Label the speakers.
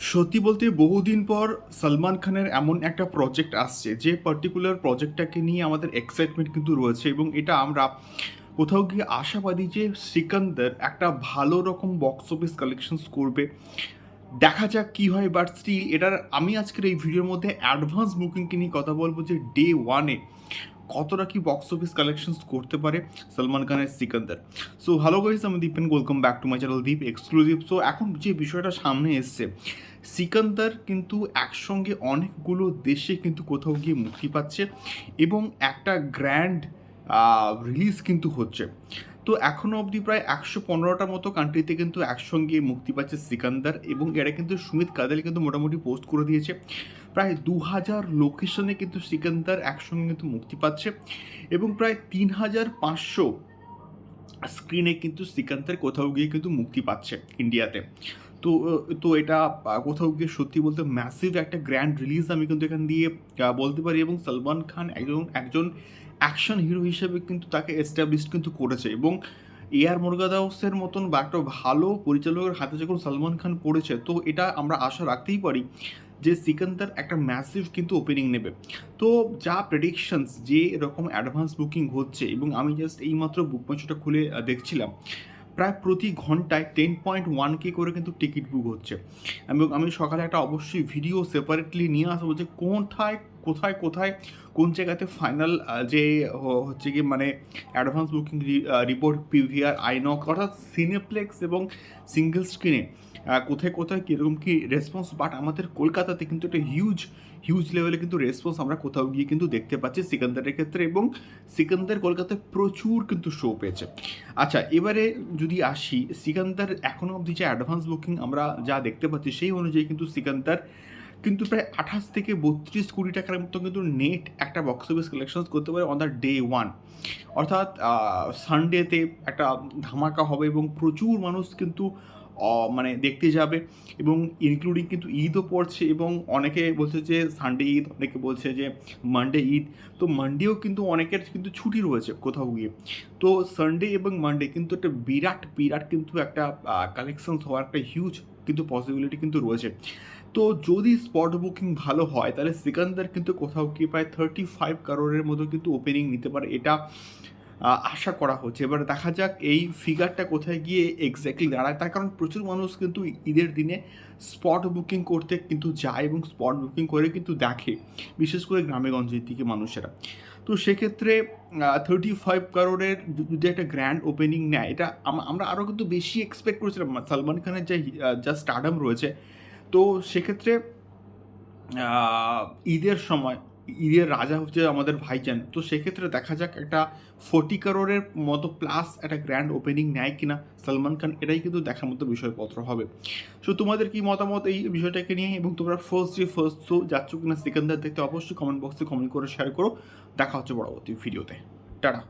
Speaker 1: সত্যি বলতে বহুদিন পর সলমান খানের এমন একটা প্রজেক্ট আসছে, যে পার্টিকুলার প্রজেক্টটাকে নিয়ে আমাদের এক্সাইটমেন্ট কিন্তু রয়েছে এবং এটা আমরা কোথাও গিয়ে আশাবাদী যে সিকান্দার একটা ভালো রকম বক্স অফিস কালেকশনস করবে। দেখা যাক কি হয় বাট স্টিল এটার আমি আজকের এই ভিডিওর মধ্যে অ্যাডভান্স বুকিংকে নিয়ে কথা বলব যে ডে ওয়ানে কতটা কি বক্স অফিস কালেকশনস করতে পারে সলমান খানের সিকান্দার? সো হ্যালো গাইস আমি Dipen welcome back to my channel Deep exclusive so এখন যে বিষয়টা সামনে এসছে, সিকান্দার কিন্তু একসঙ্গে অনেকগুলো দেশে কিন্তু কোথাও গিয়ে মুক্তি পাচ্ছে এবং একটা গ্র্যান্ড রিলিজ কিন্তু হচ্ছে। তো এখনও অবধি প্রায় একশো পনেরোটার মতো কান্ট্রিতে কিন্তু একসঙ্গে মুক্তি পাচ্ছে সিকান্দার এবং এটা কিন্তু সুমিত কাদেল কিন্তু মোটামুটি পোস্ট করে দিয়েছে। প্রায় দু হাজার লোকেশনে কিন্তু সিকান্দার একসঙ্গে কিন্তু মুক্তি পাচ্ছে এবং প্রায় তিন হাজার পাঁচশো স্ক্রিনে কিন্তু সিকান্তের কোথাও গিয়ে কিন্তু মুক্তি পাচ্ছে ইন্ডিয়াতে তো তো এটা কোথাও গিয়ে সত্যি বলতে ম্যাসিভ একটা গ্র্যান্ড রিলিজ আমি কিন্তু এখান দিয়ে বলতে পারি এবং সলমান খান একজন একজন অ্যাকশন হিরো হিসেবে কিন্তু তাকে এস্টাবলিশ কিন্তু করেছে এবং এ আর মুরগাদাউসের মতন বা একটা ভালো পরিচালকের হাতে যখন সলমান খান পড়েছে, তো এটা আমরা আশা রাখতেই পারি যে সিকান্দার একটা ম্যাসিভ কিন্তু ওপেনিং নেবে। তো যা প্রেডিকশনস যে এরকম অ্যাডভান্স বুকিং হচ্ছে এবং আমি জাস্ট এইমাত্র বুক মাইশোটা খুলে দেখছিলাম, প্রায় প্রতি ঘন্টায় টেন পয়েন্ট ওয়ান কে করে কিন্তু টিকিট বুক হচ্ছে। এবং আমি সকালে একটা অবশ্যই ভিডিও সেপারেটলি নিয়ে আসব যে কোথায় কোথায় কোথায়, কোন জায়গাতে ফাইনাল যে হচ্ছে কি মানে অ্যাডভান্স বুকিং রিপোর্ট পিভিআর আইনক অর্থাৎ সিনেপ্লেক্স এবং সিঙ্গেল স্ক্রিনে কোথায় কোথায় কীরকম কী রেসপন্স বাট আমাদের কলকাতাতে কিন্তু একটা হিউজ হিউজ লেভেলে কিন্তু রেসপন্স আমরা কোথাও গিয়ে কিন্তু দেখতে পাচ্ছি সিকান্দারের ক্ষেত্রে এবং সিকান্দার কলকাতায় প্রচুর কিন্তু শো পেয়েছে। আচ্ছা এবারে যদি আসি, সিকান্দার এখনও অবধি যে অ্যাডভান্স বুকিং আমরা যা দেখতে পাচ্ছি, সেই অনুযায়ী কিন্তু সিকান্দার কিন্তু প্রায় আঠাশ থেকে বত্রিশ কোটি টাকার মতো কিন্তু নেট একটা বক্স অফিস কালেকশন করতে পারে অন দ্য ডে ওয়ান অর্থাৎ সানডেতে একটা ধামাকা হবে এবং প্রচুর মানুষ কিন্তু মানে দেখতে যাবে। এবং ইনক্লুডিং কিন্তু ঈদও পড়ছে এবং অনেকে বলছে যে সানডে ঈদ, অনেকে বলছে যে মানডে ঈদ। তো মানডেও কিন্তু অনেকের কিন্তু ছুটি রয়েছে কোথাও গিয়ে। তো সানডে এবং মানডে কিন্তু একটা বিরাট বিরাট কিন্তু একটা কালেকশনস হওয়ার একটা হিউজ কিন্তু পসিবিলিটি কিন্তু রয়েছে। তো যদি স্পট বুকিং ভালো হয়, তাহলে সিকান্দার কিন্তু কোথাও কি প্রায় থার্টি ফাইভ কারোরের মতো কিন্তু ওপেনিং নিতে পারে। এটা আশা করা হচ্ছে। এবার দেখা যাক এই ফিগারটা কোথায় গিয়ে এক্স্যাক্টলি দাঁড়ায়। তার কারণ প্রচুর মানুষ কিন্তু ঈদের দিনে স্পট বুকিং করতে কিন্তু যায় এবং স্পট বুকিং করে কিন্তু দেখে, বিশেষ করে গ্রামে গঞ্জের দিকে মানুষেরা। তো সেক্ষেত্রে থার্টি ফাইভ কারোরের যদি একটা গ্র্যান্ড ওপেনিং নেয়, এটা আমরা আরও কিন্তু বেশি এক্সপেক্ট করেছিলাম। সালমান খানের যে যা স্টার্ডাম রয়েছে, তো সেক্ষেত্রে ঈদের সময় ঈদের রাজা হচ্ছে আমাদের ভাইজান। তো সেক্ষেত্রে দেখা যাক একটা ফোর্টি কারোরের মতো প্লাস একটা গ্র্যান্ড ওপেনিং নেয় কিনা সালমান খান, এটাই কিন্তু দেখার মতো বিষয়পত্র হবে। সো তোমাদের কি মতামত এই বিষয়টাকে নিয়ে এবং তোমরা ফার্স্ট ডে ফার্স্ট শো যাচ্ছ কিনা সেকেন্ডার দেখতে অবশ্যই কমেন্ট বক্সে কমেন্ট করে শেয়ার করো। দেখা হচ্ছে পরবর্তী ভিডিওতে টাটা।